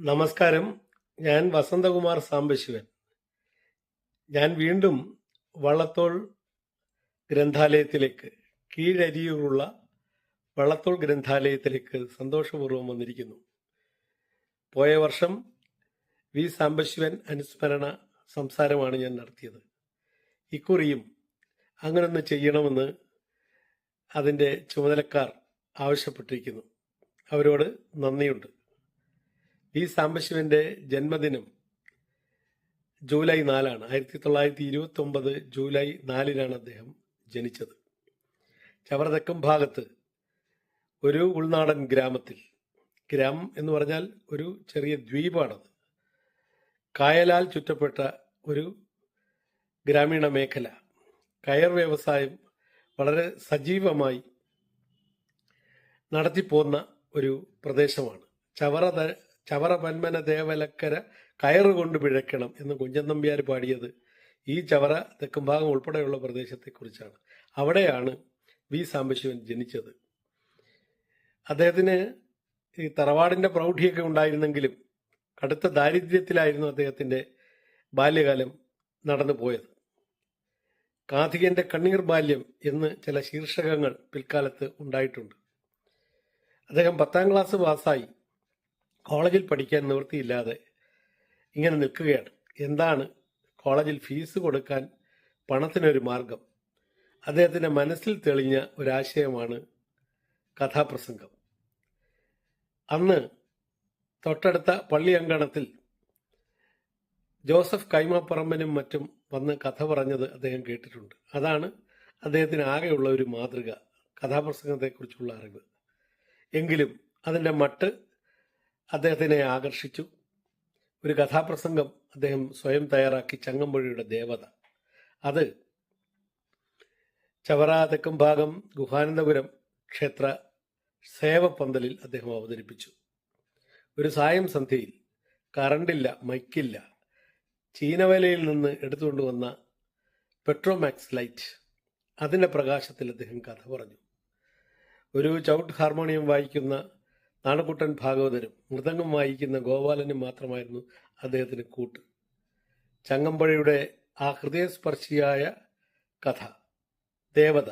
നമസ്കാരം. ഞാൻ വസന്തകുമാർ സാംബശിവൻ. ഞാൻ വീണ്ടും വള്ളത്തോൾ ഗ്രന്ഥാലയത്തിലേക്ക് കീഴരിയൂറുള്ള വള്ളത്തോൾ ഗ്രന്ഥാലയത്തിലേക്ക് സന്തോഷപൂർവം വന്നിരിക്കുന്നു. പോയ വർഷം വി സാംബശിവൻ അനുസ്മരണ സംസാരമാണ് ഞാൻ നടത്തിയത്. ഇക്കുറിയും അങ്ങനൊന്ന് ചെയ്യണമെന്ന് അതിന്റെ ചുമതലക്കാർ ആവശ്യപ്പെട്ടിരിക്കുന്നു. അവരോട് നന്ദിയുണ്ട്. വി സാംബശിവന്റെ ജന്മദിനം ജൂലൈ നാലാണ്. ആയിരത്തി തൊള്ളായിരത്തി ഇരുപത്തി ഒമ്പത് ജൂലൈ നാലിനാണ് അദ്ദേഹം ജനിച്ചത്. ചവറതക്കം ഭാഗത്ത് ഒരു ഉൾനാടൻ ഗ്രാമത്തിൽ ഗ്രാമം എന്ന് പറഞ്ഞാൽ ഒരു ചെറിയ ദ്വീപാണത്. കായലാൽ ചുറ്റപ്പെട്ട ഒരു ഗ്രാമീണ മേഖല. കയർ വ്യവസായം വളരെ സജീവമായി നടത്തിപ്പോന്ന ഒരു പ്രദേശമാണ്. ചവറ ചവറ പന്മന ദേവലക്കര കയറുകൊണ്ട് പിഴക്കണം എന്ന് കുഞ്ചൻ നമ്പ്യാർ പാടിയത് ഈ ചവറ തെക്കുംഭാഗം ഉൾപ്പെടെയുള്ള പ്രദേശത്തെക്കുറിച്ചാണ്. അവിടെയാണ് വി. സാംബശിവൻ ജനിച്ചത്. അദ്ദേഹത്തിന് ഈ തറവാടിന്റെ പ്രൗഢിയൊക്കെ ഉണ്ടായിരുന്നെങ്കിലും കടുത്ത ദാരിദ്ര്യത്തിലായിരുന്നു അദ്ദേഹത്തിന്റെ ബാല്യകാലം നടന്നു പോയത്. കാഥികന്റെ കണ്ണീർ ബാല്യം എന്ന് ചില ശീർഷകങ്ങൾ പിൽക്കാലത്ത് ഉണ്ടായിട്ടുണ്ട്. അദ്ദേഹം പത്താം ക്ലാസ് പാസ്സായി. കോളേജിൽ പഠിക്കാൻ നിവൃത്തിയില്ലാതെ ഇങ്ങനെ നിൽക്കുകയാണ്. എന്താണ് കോളേജിൽ ഫീസ് കൊടുക്കാൻ പണത്തിനൊരു മാർഗം? അദ്ദേഹത്തിന്റെ മനസ്സിൽ തെളിഞ്ഞ ഒരാശയമാണ് കഥാപ്രസംഗം. അന്ന് തൊട്ടടുത്ത പള്ളി അങ്കണത്തിൽ ജോസഫ് കൈമാപ്പറമ്പനും മറ്റും വന്ന് കഥ പറഞ്ഞത് അദ്ദേഹം കേട്ടിട്ടുണ്ട്. അതാണ് അദ്ദേഹത്തിന് ആകെയുള്ള ഒരു മാതൃക കഥാപ്രസംഗത്തെക്കുറിച്ചുള്ള അറിവ്. എങ്കിലും അതിന്റെ മട്ട് അദ്ദേഹത്തിനെ ആകർഷിച്ചു. ഒരു കഥാപ്രസംഗം അദ്ദേഹം സ്വയം തയ്യാറാക്കി ചങ്ങമ്പുഴയുടെ ദേവത. അത് ചവറ തെക്കും ഭാഗം ഗുഹാനന്ദപുരം ക്ഷേത്ര സേവപ്പന്തലിൽ അദ്ദേഹം അവതരിപ്പിച്ചു. ഒരു സായം സന്ധ്യയിൽ കറണ്ടില്ല മൈക്കില്ല. ചീനവലയിൽ നിന്ന് എടുത്തുകൊണ്ടുവന്ന പെട്രോമാക്സ് ലൈറ്റ്. അതിന്റെ പ്രകാശത്തിൽ അദ്ദേഹം കഥ പറഞ്ഞു. ഒരു ചൗട്ട് ഹാർമോണിയം വായിക്കുന്ന നാണക്കുട്ടൻ ഭാഗവതരും മൃദംഗം വായിക്കുന്ന ഗോപാലനും മാത്രമായിരുന്നു അദ്ദേഹത്തിന് കൂട്ട്. ചങ്ങമ്പഴയുടെ ആ ഹൃദയസ്പർശിയായ കഥ ദേവത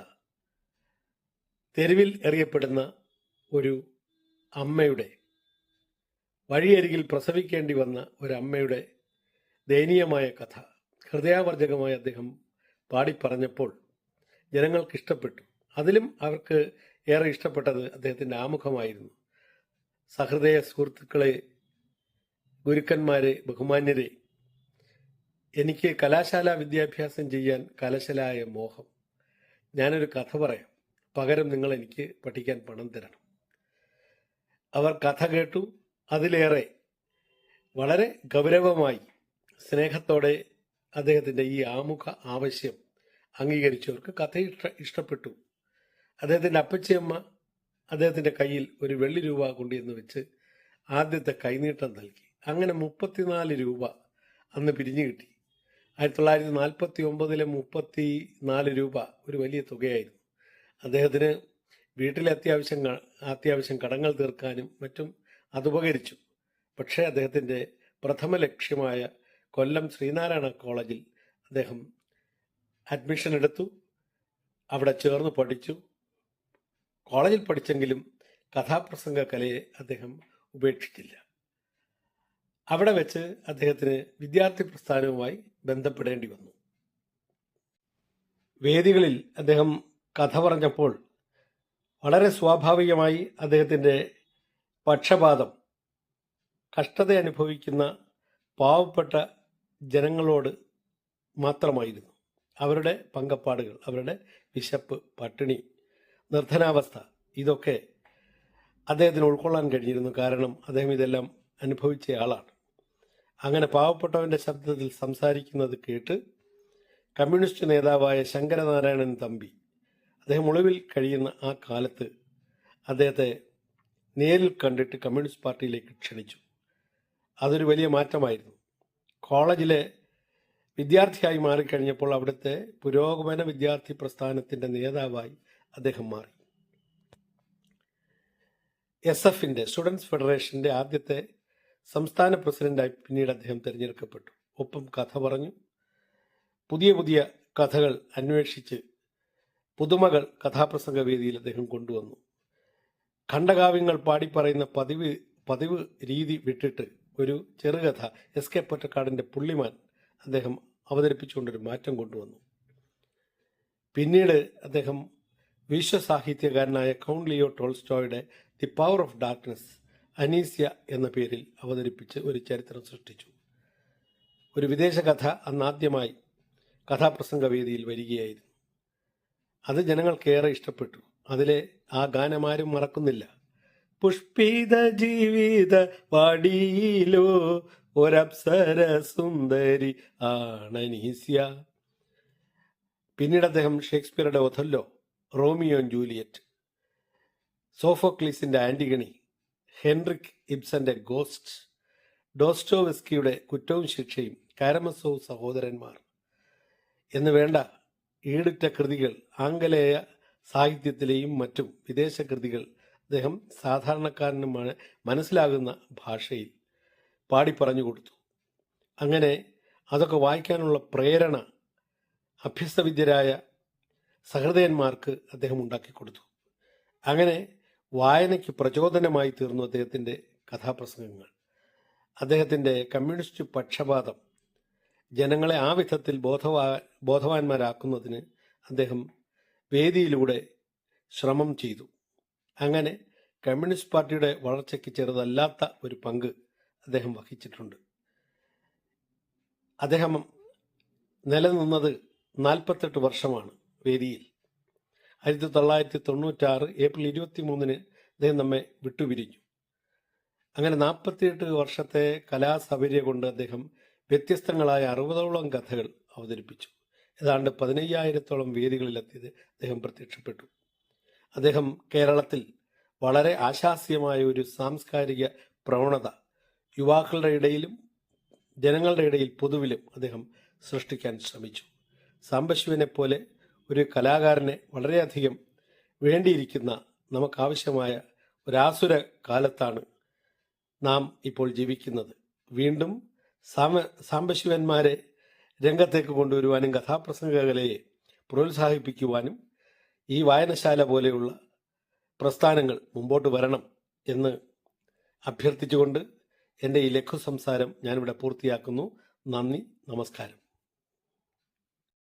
തെരുവിൽ എറിയപ്പെടുന്ന ഒരു അമ്മയുടെ വഴിയരികിൽ പ്രസവിക്കേണ്ടി വന്ന ഒരു അമ്മയുടെ ദയനീയമായ കഥ ഹൃദയാവർജകമായി അദ്ദേഹം പാടിപ്പറഞ്ഞപ്പോൾ ജനങ്ങൾക്ക് ഇഷ്ടപ്പെട്ടു അതിലും അവർക്ക് ഏറെ ഇഷ്ടപ്പെട്ടത് അദ്ദേഹത്തിന്റെ ആമുഖമായിരുന്നു. സഹൃദയ സുഹൃത്തുക്കളെ ഗുരുക്കന്മാരെ ബഹുമാന്യരെ എനിക്ക് കലാശാല വിദ്യാഭ്യാസം ചെയ്യാൻ കലശലായ മോഹം. ഞാനൊരു കഥ പറയാം. പകരം നിങ്ങൾ എനിക്ക് പഠിക്കാൻ പണം തരണം. അവർ കഥ കേട്ടു. അതിലേറെ വളരെ ഗൗരവമായി സ്നേഹത്തോടെ അദ്ദേഹത്തിന്റെ ഈ ആമുഖ ആവശ്യം അംഗീകരിച്ചവർക്ക് കഥ ഇഷ്ട ഇഷ്ടപ്പെട്ടു. അദ്ദേഹത്തിന്റെ അപ്പച്ചിയമ്മ അദ്ദേഹത്തിന്റെ കയ്യിൽ ഒരു വെള്ളി രൂപ കൊണ്ടുവന്ന് വെച്ച് ആദ്യത്തെ കൈനീട്ടം നൽകി. അങ്ങനെ മുപ്പത്തിനാല് രൂപ അന്ന് പിരിഞ്ഞു കിട്ടി. ആയിരത്തി തൊള്ളായിരത്തി നാൽപ്പത്തി ഒമ്പതിലെ മുപ്പത്തി നാല് രൂപ ഒരു വലിയ തുകയായിരുന്നു. അദ്ദേഹത്തിന് വീട്ടിലെ അത്യാവശ്യം അത്യാവശ്യം കടങ്ങൾ തീർക്കാനും മറ്റും അതുപകരിച്ചു പക്ഷേ അദ്ദേഹത്തിന്റെ പ്രഥമ ലക്ഷ്യമായ കൊല്ലം ശ്രീനാരായണ കോളേജിൽ അദ്ദേഹം അഡ്മിഷൻ എടുത്തു. അവിടെ ചേർന്ന് പഠിച്ചു. കോളേജിൽ പഠിച്ചെങ്കിലും കഥാപ്രസംഗ കലയെ അദ്ദേഹം ഉപേക്ഷിച്ചില്ല. അവിടെ വെച്ച് അദ്ദേഹത്തിന് വിദ്യാർത്ഥി പ്രസ്ഥാനവുമായി ബന്ധപ്പെടേണ്ടി വന്നു. വേദികളിൽ അദ്ദേഹം കഥ പറഞ്ഞപ്പോൾ വളരെ സ്വാഭാവികമായി അദ്ദേഹത്തിന്റെ പക്ഷപാതം കഷ്ടത അനുഭവിക്കുന്ന പാവപ്പെട്ട ജനങ്ങളോട് മാത്രമായിരുന്നു. അവരുടെ പങ്കപ്പാടുകൾ അവരുടെ വിശപ്പ് പട്ടിണി നിർധനാവസ്ഥ ഇതൊക്കെ അദ്ദേഹത്തിന് ഉൾക്കൊള്ളാൻ കഴിഞ്ഞിരുന്നു. കാരണം അദ്ദേഹം ഇതെല്ലാം അനുഭവിച്ച ആളാണ്. അങ്ങനെ പാവപ്പെട്ടവന്റെ ശബ്ദത്തിൽ സംസാരിക്കുന്നത് കേട്ട് കമ്മ്യൂണിസ്റ്റ് നേതാവായ ശങ്കരനാരായണൻ തമ്പി അദ്ദേഹം ഒളിവിൽ കഴിയുന്ന ആ കാലത്ത് അദ്ദേഹത്തെ നേരിൽ കണ്ടിട്ട് കമ്മ്യൂണിസ്റ്റ് പാർട്ടിയിലേക്ക് ക്ഷണിച്ചു. അതൊരു വലിയ മാറ്റമായിരുന്നു. കോളേജിലെ വിദ്യാർത്ഥിയായി മാറിക്കഴിഞ്ഞപ്പോൾ അവിടുത്തെ പുരോഗമന വിദ്യാർത്ഥി പ്രസ്ഥാനത്തിന്റെ നേതാവായി അദ്ദേഹം മാറി. എസ് എഫിന്റെ സ്റ്റുഡൻസ് ഫെഡറേഷന്റെ ആദ്യത്തെ സംസ്ഥാന പ്രസിഡന്റായി പിന്നീട് അദ്ദേഹം തിരഞ്ഞെടുക്കപ്പെട്ടു. ഒപ്പം കഥ പറഞ്ഞു. പുതിയ പുതിയ കഥകൾ അന്വേഷിച്ച് പുതുമകൾ കഥാപ്രസംഗ വേദിയിൽ അദ്ദേഹം കൊണ്ടുവന്നു. ഖണ്ഡകാവ്യങ്ങൾ പാടിപ്പറയുന്ന പതിവ് പതിവ് രീതി വിട്ടിട്ട് ഒരു ചെറുകഥ എസ് കെ പൊറ്റക്കാടിന്റെ പുള്ളിമാൻ അദ്ദേഹം അവതരിപ്പിച്ചുകൊണ്ടൊരു മാറ്റം കൊണ്ടുവന്നു. പിന്നീട് അദ്ദേഹം വിശ്വസാഹിത്യകാരനായ count Leo ടോൾസ്റ്റോയുടെ the power of darkness Aneesya എന്ന പേരിൽ അവതരിപ്പിച്ച് ഒരു ചരിത്രം സൃഷ്ടിച്ചു. ഒരു വിദേശ കഥ അന്നാദ്യമായി കഥാപ്രസംഗ വേദിയിൽ വരികയായിരുന്നു. അത് ജനങ്ങൾക്കേറെ ഇഷ്ടപ്പെട്ടു. അതിലെ ആ ഗാനമാരും മറക്കുന്നില്ല. പുഷ്പിത ജീവിത വാടിയിലോ ഒരപ്സര സുന്ദരി ആണനീസ്യ. പിന്നീട് അദ്ദേഹം ഷേക്സ്പിയറുടെ ഒഥല്ലോ റോമിയോ ആൻഡ് ജൂലിയറ്റ്. സോഫോക്ലീസിന്റെ ആന്റിഗണി ഹെൻറിക് ഇബ്സന്റെ ഗോസ്റ്റ് ഡോസ്റ്റോവെസ്കിയുടെ കുറ്റവും ശിക്ഷയും കാരമസോവ് സഹോദരന്മാർ. എന്ന് വേണ്ട ഈടുറ്റ കൃതികൾ ആംഗലേയ സാഹിത്യത്തിലെയും മറ്റും വിദേശ കൃതികൾ അദ്ദേഹം സാധാരണക്കാരനുമാണ് മനസ്സിലാകുന്ന ഭാഷയിൽ പാടി പറഞ്ഞു കൊടുത്തു അങ്ങനെ അതൊക്കെ വായിക്കാനുള്ള പ്രേരണ അഭ്യസ്തവിദ്യരായ സഹൃദയന്മാർക്ക് അദ്ദേഹം ഉണ്ടാക്കി കൊടുത്തു അങ്ങനെ വായനയ്ക്ക് പ്രചോദനമായി തീർന്നു അദ്ദേഹത്തിന്റെ കഥാപ്രസംഗങ്ങൾ. അദ്ദേഹത്തിന്റെ കമ്മ്യൂണിസ്റ്റ് പക്ഷപാതം ജനങ്ങളെ ആ വിധത്തിൽ ബോധവാ ബോധവാന്മാരാക്കുന്നതിന് അദ്ദേഹം വേദിയിലൂടെ ശ്രമം ചെയ്തു. അങ്ങനെ കമ്മ്യൂണിസ്റ്റ് പാർട്ടിയുടെ വളർച്ചയ്ക്ക് ചെറുതല്ലാത്ത ഒരു പങ്ക് അദ്ദേഹം വഹിച്ചിട്ടുണ്ട്. അദ്ദേഹം നിലനിന്നത് നാൽപ്പത്തെട്ട് വർഷമാണ് വേദിയിൽ. ആയിരത്തി തൊള്ളായിരത്തി തൊണ്ണൂറ്റാറ് ഏപ്രിൽ ഇരുപത്തി മൂന്നിന് അദ്ദേഹം നമ്മെ വിട്ടുപിരിഞ്ഞു. അങ്ങനെ നാൽപ്പത്തിയെട്ട് വർഷത്തെ കലാസൗകര്യ കൊണ്ട് അദ്ദേഹം വ്യത്യസ്തങ്ങളായ അറുപതോളം കഥകൾ അവതരിപ്പിച്ചു. ഏതാണ്ട് പതിനയ്യായിരത്തോളം വേദികളിലെത്തിയത് അദ്ദേഹം പ്രത്യക്ഷപ്പെട്ടു. അദ്ദേഹം കേരളത്തിൽ വളരെ ആശാസ്യമായ ഒരു സാംസ്കാരിക പ്രവണത യുവാക്കളുടെ ഇടയിലും ജനങ്ങളുടെ ഇടയിൽ പൊതുവിലും അദ്ദേഹം സൃഷ്ടിക്കാൻ ശ്രമിച്ചു. സാംബശിവനെ പോലെ ഒരു കലാകാരനെ വളരെയധികം വേണ്ടിയിരിക്കുന്ന നമുക്കാവശ്യമായ ഒരാസുര കാലത്താണ് നാം ഇപ്പോൾ ജീവിക്കുന്നത്. വീണ്ടും സാമ സാംബശിവന്മാരെ രംഗത്തേക്ക് കൊണ്ടുവരുവാനും കഥാപ്രസംഗകലയെ പ്രോത്സാഹിപ്പിക്കുവാനും ഈ വായനശാല പോലെയുള്ള പ്രസ്ഥാനങ്ങൾ മുമ്പോട്ട് വരണം എന്ന് അഭ്യർത്ഥിച്ചുകൊണ്ട് എന്റെ ഈ ലഘു സംസാരം ഞാനിവിടെ പൂർത്തിയാക്കുന്നു. നന്ദി നമസ്കാരം.